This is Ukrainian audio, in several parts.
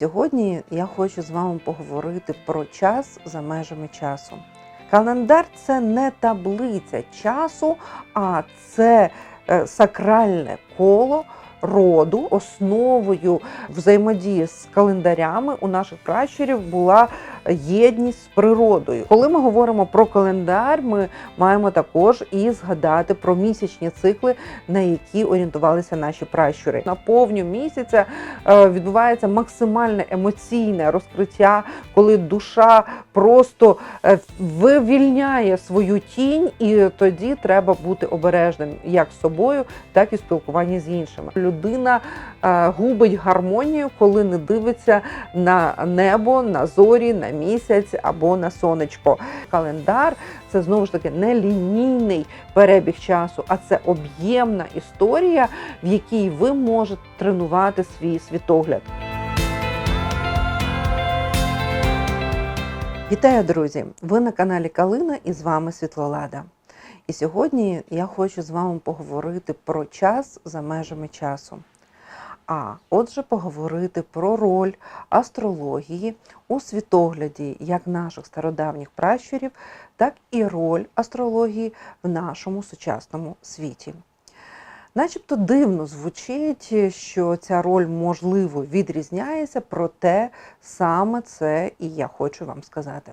Сьогодні я хочу з вами поговорити про час за межами часу. Календар це не таблиця часу, а це е, сакральне коло роду. Основою взаємодії з календарями у наших пращурів була єдність з природою. Коли ми говоримо про календар, ми маємо також і згадати про місячні цикли, на які орієнтувалися наші пращури. На повню місяця е, відбувається максимальне емоційне розкриття, коли душа просто е, вивільняє свою тінь, і тоді треба бути обережним як з собою, так і в спілкуванні з іншими. Людина е, губить гармонію, коли не дивиться на небо, на зорі, на місяць або на сонечко. Календар це знову ж таки не лінійний перебіг часу, а це об'ємна історія, в якій ви можете тренувати свій світогляд. Вітаю, друзі! Ви на каналі Калина і з вами Світлолада. І сьогодні я хочу з вами поговорити про час за межами часу. А отже, поговорити про роль астрології у світогляді як наших стародавніх пращурів, так і роль астрології в нашому сучасному світі. Начебто дивно звучить, що ця роль можливо відрізняється, проте саме це і я хочу вам сказати.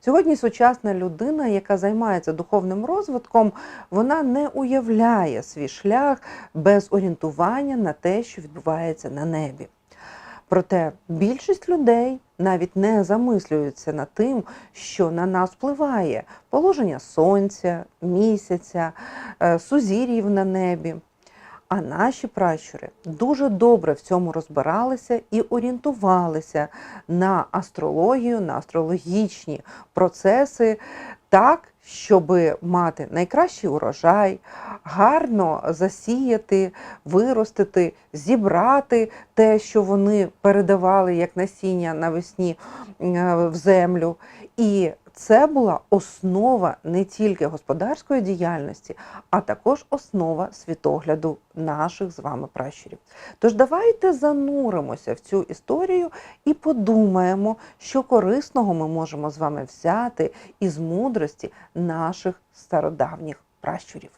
Сьогодні сучасна людина, яка займається духовним розвитком, вона не уявляє свій шлях без орієнтування на те, що відбувається на небі. Проте більшість людей навіть не замислюються над тим, що на нас впливає положення сонця, місяця, е, сузір'їв на небі. А наші пращури дуже добре в цьому розбиралися і орієнтувалися на астрологію, на астрологічні процеси так, щоб мати найкращий урожай, гарно засіяти, виростити, зібрати те, що вони передавали як насіння навесні е, в землю. І це була основа не тільки господарської діяльності, а також основа світогляду наших з вами пращурів. Тож давайте зануримося в цю історію і подумаємо, що корисного ми можемо з вами взяти із мудрості наших стародавніх пращурів.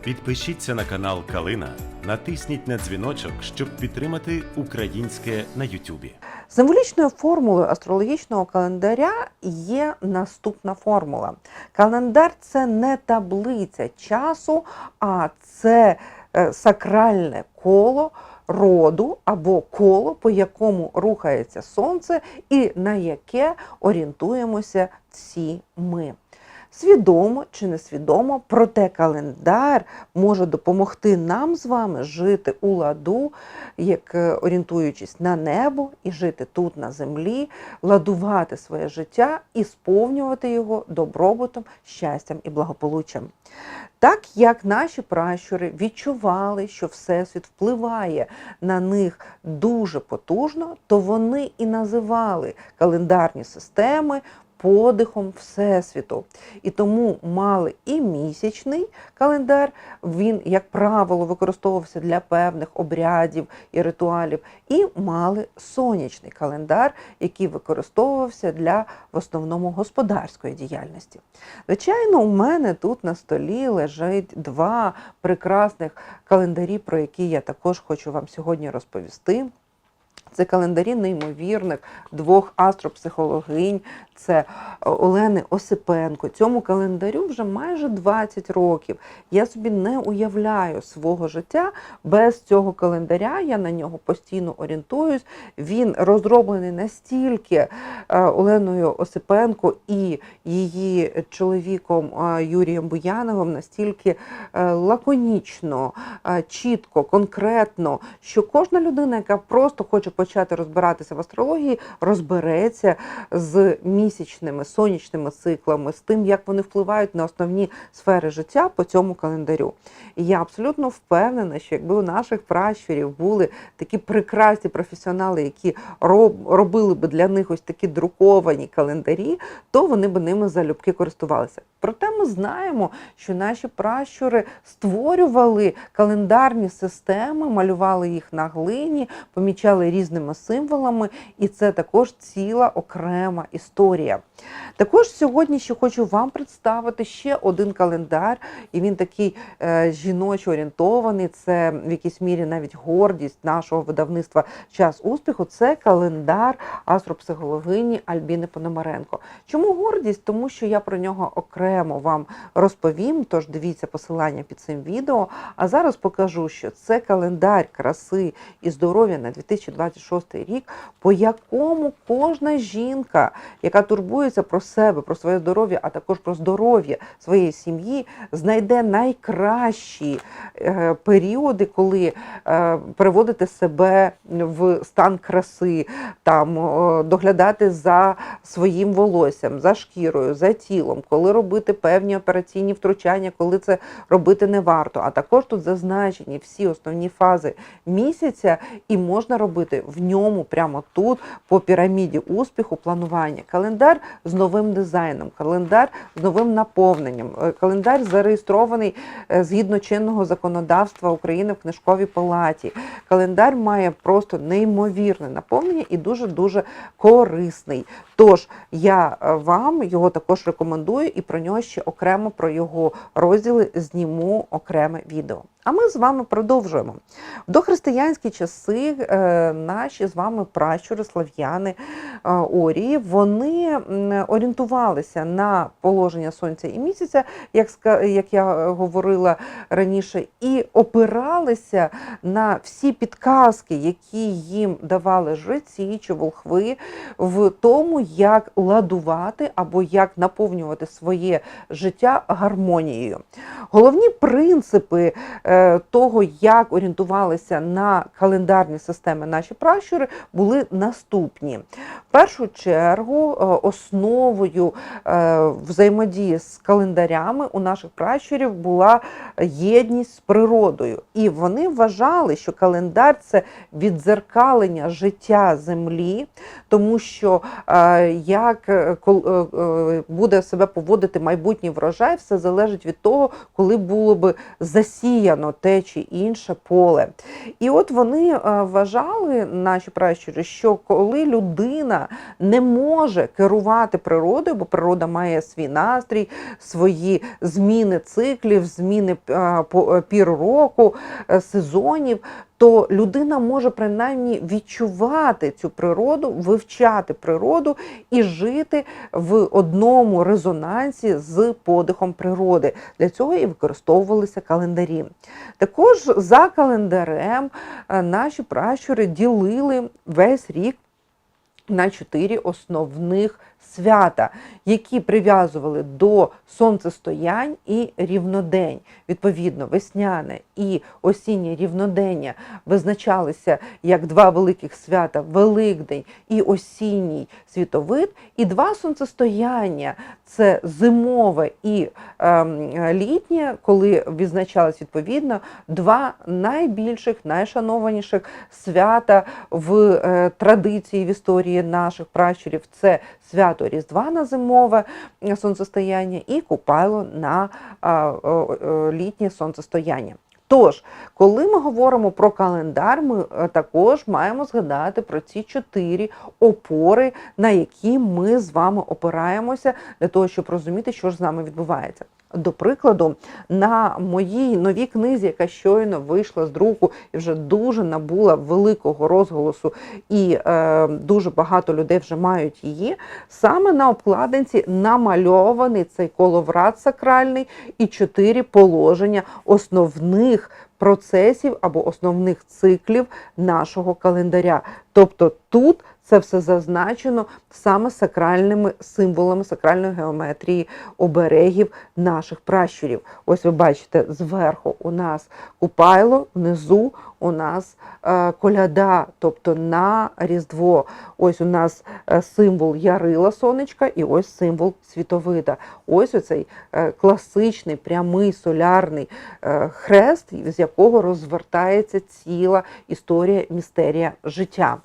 Підпишіться на канал Калина, натисніть на дзвіночок, щоб підтримати українське на Ютубі. Символічною формулою астрологічного календаря є наступна формула. Календар це не таблиця часу, а це е, сакральне коло роду або коло, по якому рухається сонце, і на яке орієнтуємося всі ми. Свідомо чи несвідомо, проте календар може допомогти нам з вами жити у ладу, як е, орієнтуючись на небо і жити тут на землі, ладувати своє життя і сповнювати його добробутом, щастям і благополуччям. Так як наші пращури відчували, що Всесвіт впливає на них дуже потужно, то вони і називали календарні системи подихом Всесвіту. І тому мали і місячний календар, він, як правило, використовувався для певних обрядів і ритуалів, і мали сонячний календар, який використовувався для в основному господарської діяльності. Звичайно, у мене тут на столі лежить два прекрасних календарі, про які я також хочу вам сьогодні розповісти. Це календарі неймовірних двох астропсихологинь. Це Олени Осипенко. Цьому календарю вже майже 20 років. Я собі не уявляю свого життя без цього календаря. Я на нього постійно орієнтуюсь. Він розроблений настільки е, Оленою Осипенко і її чоловіком е, Юрієм Буяновим, настільки е, лаконічно, чітко, конкретно, що кожна людина, яка просто хоче почати розбиратися в астрології, розбереться з місячними сонячними циклами, з тим, як вони впливають на основні сфери життя по цьому календарю. І я абсолютно впевнена, що якби у наших пращурів були такі прекрасні професіонали, які робили би для них ось такі друковані календарі, то вони б ними залюбки користувалися. Проте ми знаємо, що наші пращури створювали календарні системи, малювали їх на глині, помічали різними символами, і це також ціла окрема історія. Також сьогодні ще хочу вам представити ще один календар, і він такий е, жіночо орієнтований. Це в якійсь мірі навіть гордість нашого видавництва Час успіху. Це календар астропсихологині Альбіни Пономаренко. Чому гордість? Тому що я про нього окремо вам розповім. Тож дивіться посилання під цим відео. А зараз покажу, що це календар краси і здоров'я на 2026 рік, по якому кожна жінка, яка турбується про себе, про своє здоров'я, а також про здоров'я своєї сім'ї, знайде найкращі е, періоди, коли е, приводити себе в стан краси, там доглядати за своїм волоссям, за шкірою, за тілом, коли робити певні операційні втручання, коли це робити не варто. А також тут зазначені всі основні фази місяця, і можна робити в ньому прямо тут по піраміді успіху планування. Календар з новим дизайном, календар з новим наповненням, е, календар зареєстрований е, згідно чинного законодавства України в книжковій палаті. Календар має просто неймовірне наповнення і дуже дуже корисний. Тож я е, вам його також рекомендую і про нього ще окремо про його розділи зніму окреме відео. А ми з вами продовжуємо. В дохристиянські часи наші з вами пращури, слав'яни е, Орії, вони орієнтувалися на положення сонця і місяця, як, як я говорила раніше, і опиралися на всі підказки, які їм давали жреці чи волхви, в тому, як ладувати або як наповнювати своє життя гармонією. Головні принципи е, того, як орієнтувалися на календарні системи наші пращури, були наступні. В першу чергу, е, основою е, взаємодії з календарями у наших пращурів була єдність з природою. І вони вважали, що календар це віддзеркалення життя землі, тому що е, як буде себе поводити майбутній врожай, все залежить від того, коли було би засіяно те чи інше поле. І от вони вважали, наші пращури, що коли людина не може керувати природою, бо природа має свій настрій, свої зміни циклів, зміни е, е, пір року, е, сезонів. То людина може принаймні відчувати цю природу, вивчати природу і жити в одному резонансі з подихом природи. Для цього і використовувалися календарі. Також за календарем е, наші пращури ділили весь рік на чотири основних свята, які прив'язували до сонцестоянь і рівнодень. Відповідно, весняне і осіннє рівнодення визначалися як два великих свята Великдень і осінній світовид, і два сонцестояння це зимове і ем, літнє, коли відзначались відповідно два найбільших, найшанованіших свята в е, традиції в історії наших пращурів. Це свято Різдва на зимове е, сонцестояння і Купайло на літнє сонцестояння. Тож, коли ми говоримо про календар, ми е, також маємо згадати про ці чотири опори, на які ми з вами опираємося для того, щоб розуміти, що ж з нами відбувається. До прикладу, на моїй новій книзі, яка щойно вийшла з друку і вже дуже набула великого розголосу, і е, дуже багато людей вже мають її. Саме на обкладинці намальований цей коловрат сакральний і чотири положення основних процесів або основних циклів нашого календаря. Тобто тут це все зазначено саме сакральними символами сакральної геометрії оберегів наших пращурів. Ось ви бачите, зверху у нас купайло, внизу у нас е, коляда, тобто на Різдво. Ось у нас е, символ Ярила сонечка і ось символ світовида. Ось оцей е, класичний прямий солярний хрест, з якого розвертається ціла історія містерія життя.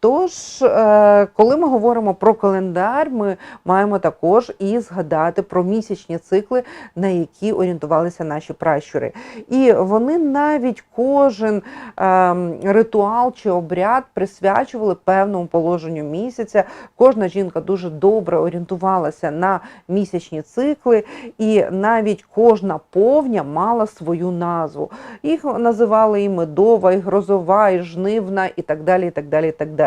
Тож, е, коли ми говоримо про календар, ми маємо також і згадати про місячні цикли, на які орієнтувалися наші пращури. І вони навіть кожен ем, ритуал чи обряд присвячували певному положенню місяця. Кожна жінка дуже добре орієнтувалася на місячні цикли, і навіть кожна повня мала свою назву. Їх називали і медова, і грозова, і жнивна, і так далі. і так далі, і так далі.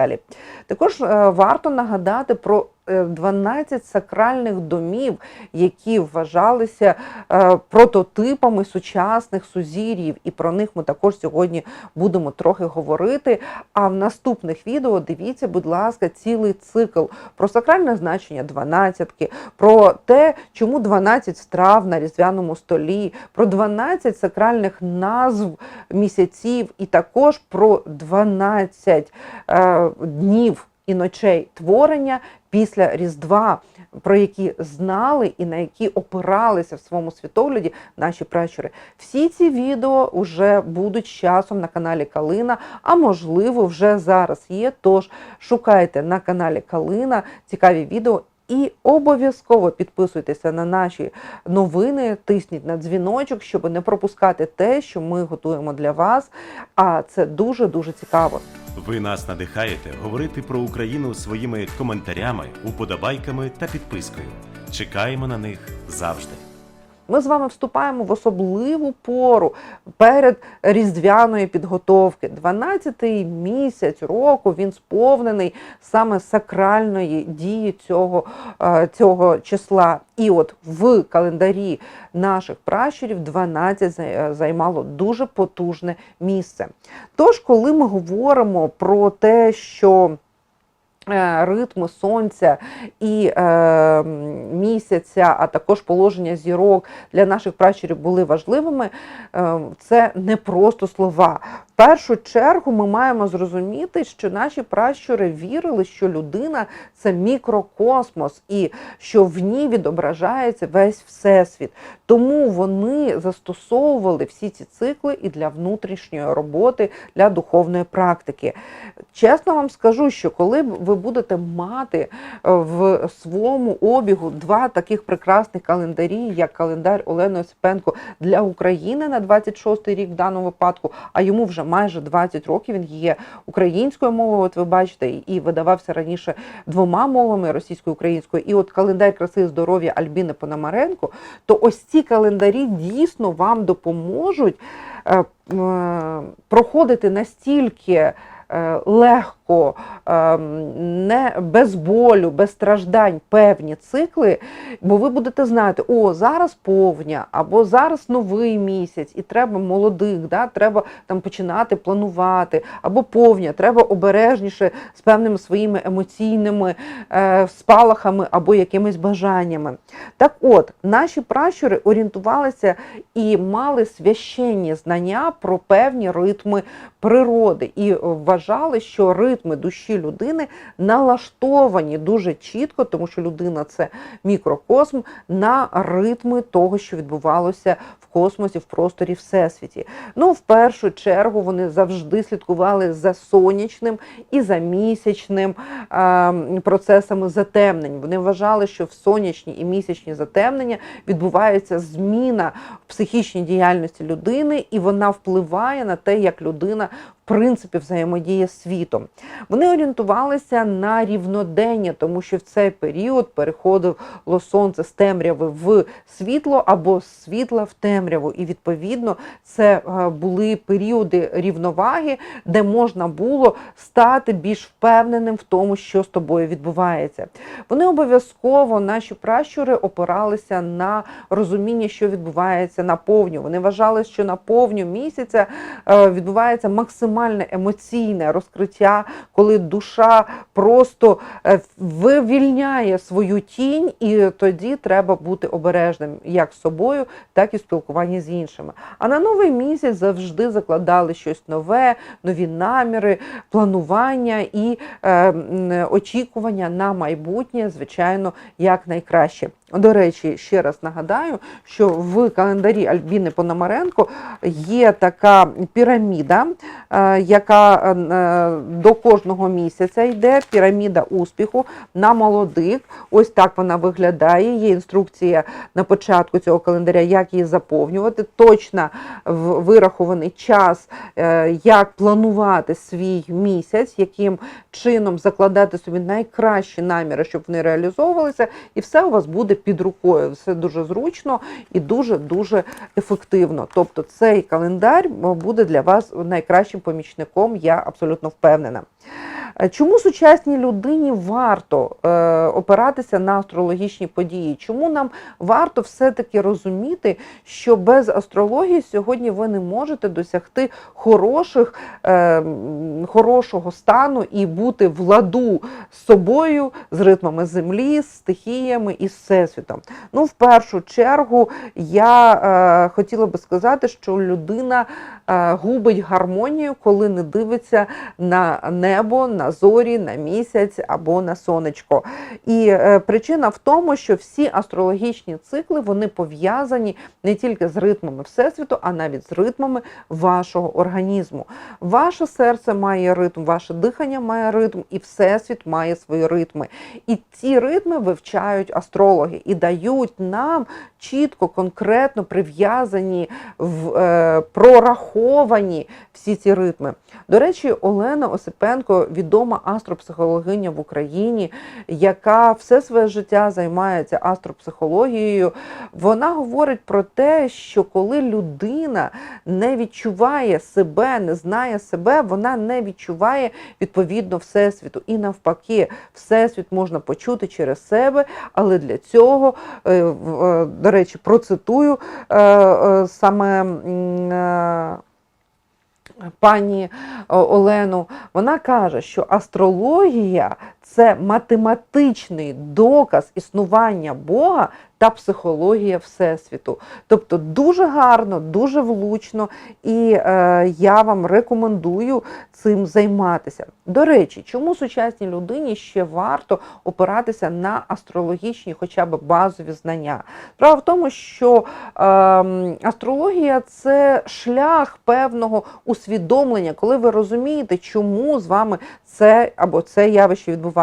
Також е, варто нагадати про 12 сакральних домів, які вважалися е, прототипами сучасних сузір'їв, і про них ми також сьогодні будемо трохи говорити. А в наступних відео дивіться, будь ласка, цілий цикл про сакральне значення дванадцятки, про те, чому 12 страв на різдвяному столі, про 12 сакральних назв місяців, і також про 12 е, днів і ночей творення після Різдва, про які знали і на які опиралися в своєму світогляді наші пращури. Всі ці відео вже будуть з часом на каналі Калина, а можливо, вже зараз є. Тож шукайте на каналі Калина цікаві відео. І обов'язково підписуйтеся на наші новини, тисніть на дзвіночок, щоб не пропускати те, що ми готуємо для вас. А це дуже дуже цікаво. Ви нас надихаєте говорити про Україну своїми коментарями, уподобайками та підпискою. Чекаємо на них завжди. Ми з вами вступаємо в особливу пору перед різдвяної підготовки. 12-й місяць року він сповнений саме сакральної дії цього, е, цього числа. І от в календарі наших пращурів 12 займало дуже потужне місце. Тож, коли ми говоримо про те, що е, Ритми сонця і е, місяця, а також положення зірок для наших пращурів були важливими. Е, це не просто слова. Першу чергу ми маємо зрозуміти, що наші пращури вірили, що людина це мікрокосмос, і що в ній відображається весь всесвіт. Тому вони застосовували всі ці цикли і для внутрішньої роботи, для духовної практики. Чесно вам скажу, що коли ви будете мати е, в своєму обігу два таких прекрасних календарі, як календар Олени Осипенко для України на 26-й рік в даному випадку, а йому вже майже 20 років. Він є українською мовою. От ви бачите, і видавався раніше двома мовами російською українською. І от календар краси і здоров'я Альбіни Пономаренко, то ось ці календарі дійсно вам допоможуть е, е, проходити настільки. Е, Легко, е, не без болю, без страждань певні цикли, бо ви будете знати, о, зараз повня, або зараз новий місяць, і треба молодих, да, треба там починати планувати, або повня, треба обережніше з певними своїми емоційними е, спалахами або якимись бажаннями. Так от, наші пращури орієнтувалися і мали священні знання про певні ритми природи, і вважали, що ритми душі людини налаштовані дуже чітко, тому що людина це мікрокосм, на ритми того, що відбувалося космосі, в просторі Всесвіті. Ну, в першу чергу, вони завжди слідкували за сонячним і за місячним процесами затемнень. Вони вважали, що в сонячні і місячні затемнення відбувається зміна в психічній діяльності людини, і вона впливає на те, як людина в принципі взаємодіє з світом. Вони орієнтувалися на рівнодення, тому що в цей період переходило сонце з темряви в світло або з світла в темряву. Темряву. І відповідно це е, були періоди рівноваги, де можна було стати більш впевненим в тому, що з тобою відбувається. Вони обов'язково, наші пращури, опиралися на розуміння, що відбувається на повню. Вони вважали, що на повню місяця е, відбувається максимальне емоційне розкриття, коли душа просто е, вивільняє свою тінь, і тоді треба бути обережним як з собою, так і в спілкуванні з іншими. А на новий місяць завжди закладали щось нове, нові наміри, планування і е, очікування на майбутнє, звичайно, як найкраще. До речі, ще раз нагадаю, що в календарі Альбіни Пономаренко є така піраміда, е, яка е, до кожного місяця йде піраміда успіху на молодих. Ось так вона виглядає. Є інструкція на початку цього календаря, як її заповнювати. Точно вирахований час, е, як планувати свій місяць, яким чином закладати собі найкращі наміри, щоб вони реалізовувалися, і все у вас буде під рукою. Все дуже зручно і дуже дуже ефективно. Тобто цей календар буде для вас найкращим помічником, я абсолютно впевнена. Е, Чому сучасній людині варто е, опиратися на астрологічні події? Чому нам варто все-таки розуміти, що без астрології сьогодні ви не можете досягти хороших, е, хорошого стану і бути в ладу з собою, з ритмами землі, з стихіями і з всесвітом? Ну, в першу чергу, я хотіла би сказати, що людина губить гармонію, коли не дивиться на небо, на зорі, на місяць або на сонечко. І е, причина в тому, що всі астрологічні цикли вони пов'язані не тільки з ритмами Всесвіту, а навіть з ритмами вашого організму. Ваше серце має ритм, ваше дихання має ритм, і Всесвіт має свої ритми. І ці ритми вивчають астрологи і дають нам чітко, конкретно прив'язані, в, е, прораховані всі ці ритми. До речі, Олена Осипенко відома астропсихологиня в Україні, яка все своє життя займається астропсихологією. Вона говорить про те, що коли людина не відчуває себе, не знає себе, вона не відчуває відповідно Всесвіту. І навпаки, Всесвіт можна почути через себе, але для цього, е, е, до речі, процитую е, саме. М, е, Пані Олену, вона каже, що астрологія це математичний доказ існування Бога та психологія Всесвіту. Тобто дуже гарно, дуже влучно, і е, я вам рекомендую цим займатися. До речі, чому сучасній людині ще варто опиратися на астрологічні, хоча б базові знання? Справа в тому, що е, астрологія це шлях певного усвідомлення, коли ви розумієте, чому з вами це або це явище відбувається,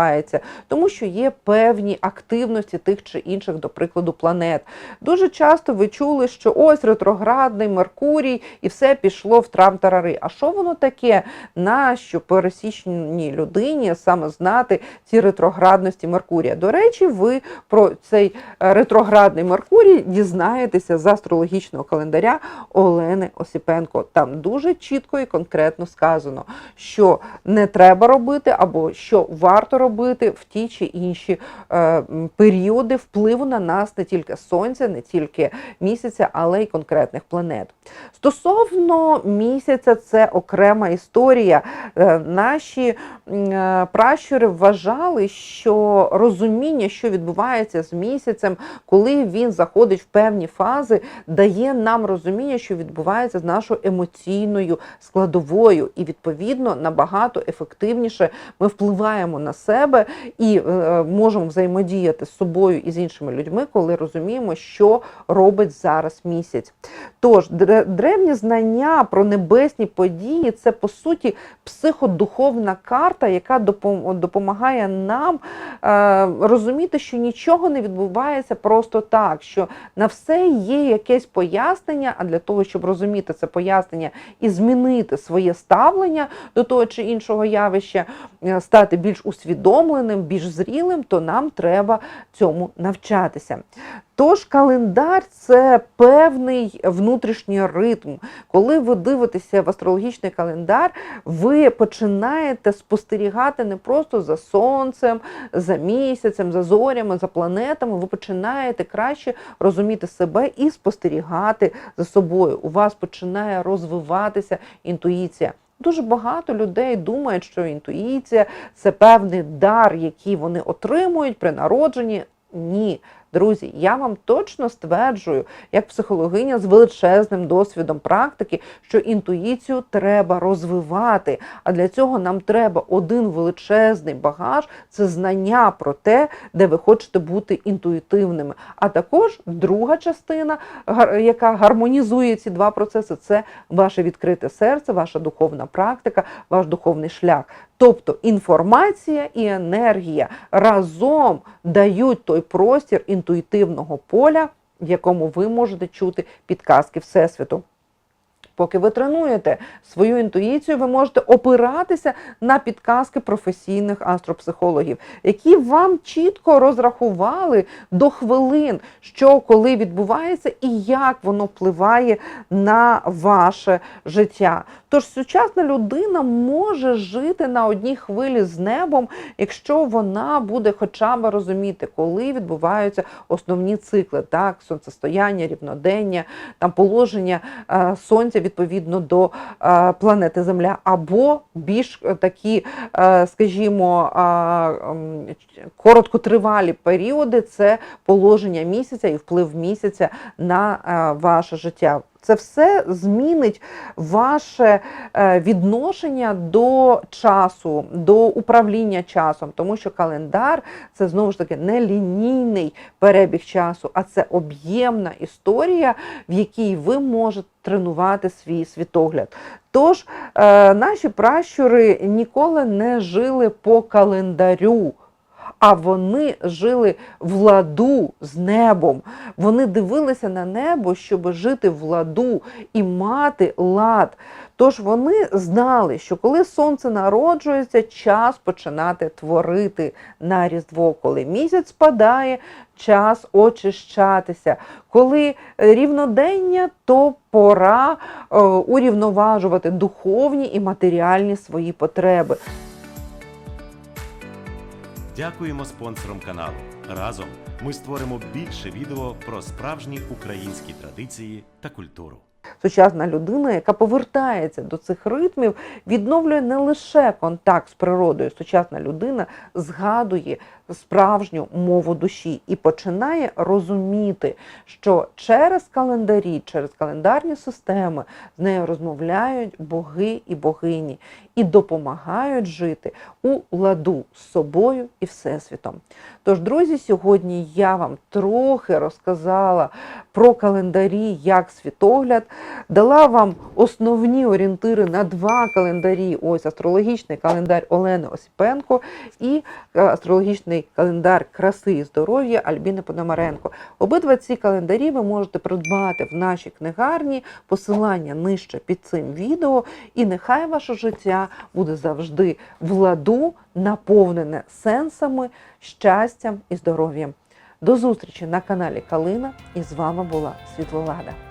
тому що є певні активності тих чи інших, до прикладу, планет. Дуже часто ви чули, що ось ретроградний Меркурій, і все пішло в трамтарари. А що воно таке? Нащо пересічній людині саме знати ці ретроградності Меркурія? До речі, ви про цей е, ретроградний Меркурій дізнаєтеся з астрологічного календаря Олени Осіпенко. Там дуже чітко і конкретно сказано, що не треба робити, або що варто робити в ті чи інші е, періоди впливу на нас не тільки сонця, не тільки місяця, але й конкретних планет. Стосовно місяця, це окрема історія. Е, Наші е, пращури вважали, що розуміння, що відбувається з місяцем, коли він заходить в певні фази, дає нам розуміння, що відбувається з нашою емоційною складовою, і відповідно набагато ефективніше ми впливаємо на себе і е, можемо взаємодіяти з собою і з іншими людьми, коли розуміємо, що робить зараз місяць. Тож древні знання про небесні події це по суті психодуховна карта, яка допомагає нам е, розуміти, що нічого не відбувається просто так, що на все є якесь пояснення. А для того, щоб розуміти це пояснення і змінити своє ставлення до того чи іншого явища, е, стати більш усвідомленим, усвідомленим, більш зрілим, то нам треба цьому навчатися. Тож календар це певний внутрішній ритм. Коли ви дивитеся в астрологічний календар, ви починаєте спостерігати не просто за сонцем, за місяцем, за зорями, за планетами. Ви починаєте краще розуміти себе і спостерігати за собою. У вас починає розвиватися інтуїція. Дуже багато людей думають, що інтуїція це певний дар, який вони отримують при народженні. Ні, друзі, я вам точно стверджую, як психологиня з величезним досвідом практики, що інтуїцію треба розвивати. А для цього нам треба один величезний багаж це знання про те, де ви хочете бути інтуїтивними. А також друга частина, яка гармонізує ці два процеси, це ваше відкрите серце, ваша духовна практика, ваш духовний шлях. Тобто інформація і енергія разом дають той простір інтуїтивного поля, в якому ви можете чути підказки Всесвіту. Поки ви тренуєте свою інтуїцію, ви можете опиратися на підказки професійних астропсихологів, які вам чітко розрахували до хвилин, що коли відбувається і як воно впливає на ваше життя. Тож сучасна людина може жити на одній хвилі з небом, якщо вона буде хоча б розуміти, коли відбуваються основні цикли, так, сонцестояння, рівнодення, там положення е, сонця відповідно до е, планети Земля, або більш е, такі, е, скажімо, короткотривалі періоди це положення місяця і вплив місяця на ваше життя. Це все змінить ваше е, відношення до часу, до управління часом, тому що календар це знову ж таки не лінійний перебіг часу, а це об'ємна історія, в якій ви можете тренувати свій світогляд. Тож е, наші пращури ніколи не жили по календарю. А вони жили в ладу з небом. Вони дивилися на небо, щоб жити в ладу і мати лад. Тож вони знали, що коли сонце народжується, час починати творити на Різдво. Коли місяць спадає, час очищатися. Коли рівнодення, то пора е, урівноважувати духовні і матеріальні свої потреби. Дякуємо спонсорам каналу. Разом ми створимо більше відео про справжні українські традиції та культуру. Сучасна людина, яка повертається до цих ритмів, відновлює не лише контакт з природою. Сучасна людина згадує справжню мову душі і починає розуміти, що через календарі, через календарні системи з нею розмовляють боги і богині і допомагають жити у ладу з собою і всесвітом. Тож, друзі, сьогодні я вам трохи розказала про календарі як світогляд, дала вам основні орієнтири на два календарі. Ось астрологічний календар Олени Осіпенко і е, астрологічний календар краси і здоров'я Альбіни Пономаренко. Обидва ці календарі ви можете придбати в нашій книгарні. Посилання нижче під цим відео. І нехай ваше життя буде завжди в ладу, наповнене сенсами, щастям і здоров'ям. До зустрічі на каналі Калина. І з вами була Світлолада.